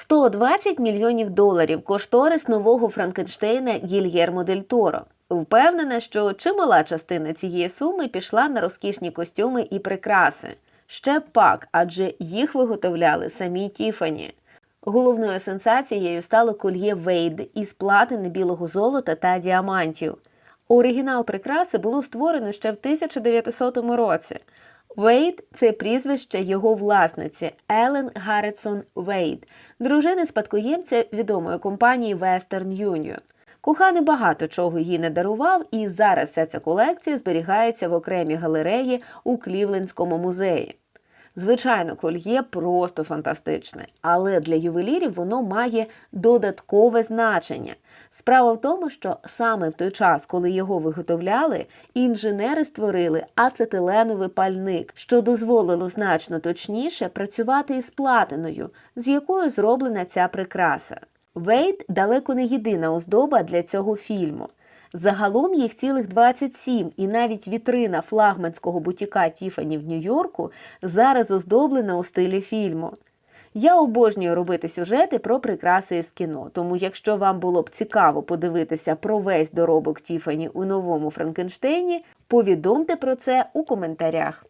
120 мільйонів доларів кошторис нового Франкенштейна Гільєрмо Дель Торо. Впевнена, що чимала частина цієї суми пішла на розкішні костюми і прикраси. Ще пак, адже їх виготовляли самі Тіфані. Головною сенсацією стало кольє Вейд із платини білого золота та діамантів. Оригінал прикраси було створено ще в 1900 році. Вейд це прізвище його власниці Елен Гарретсон Вейд, дружини спадкоємця відомої компанії Western Union. Коханий багато чого їй не дарував, і зараз вся ця колекція зберігається в окремій галереї у Клівлендському музеї. Звичайно, кольє просто фантастичне, але для ювелірів воно має додаткове значення. Справа в тому, що саме в той час, коли його виготовляли, інженери створили ацетиленовий пальник, що дозволило значно точніше працювати із платиною, з якою зроблена ця прикраса. Вейд далеко не єдина оздоба для цього фільму. Загалом їх цілих 27, і навіть вітрина флагманського бутіка Тіфані в Нью-Йорку зараз оздоблена у стилі фільму. Я обожнюю робити сюжети про прикраси із кіно, тому якщо вам було б цікаво подивитися про весь доробок Тіфані у новому Франкенштейні, повідомте про це у коментарях.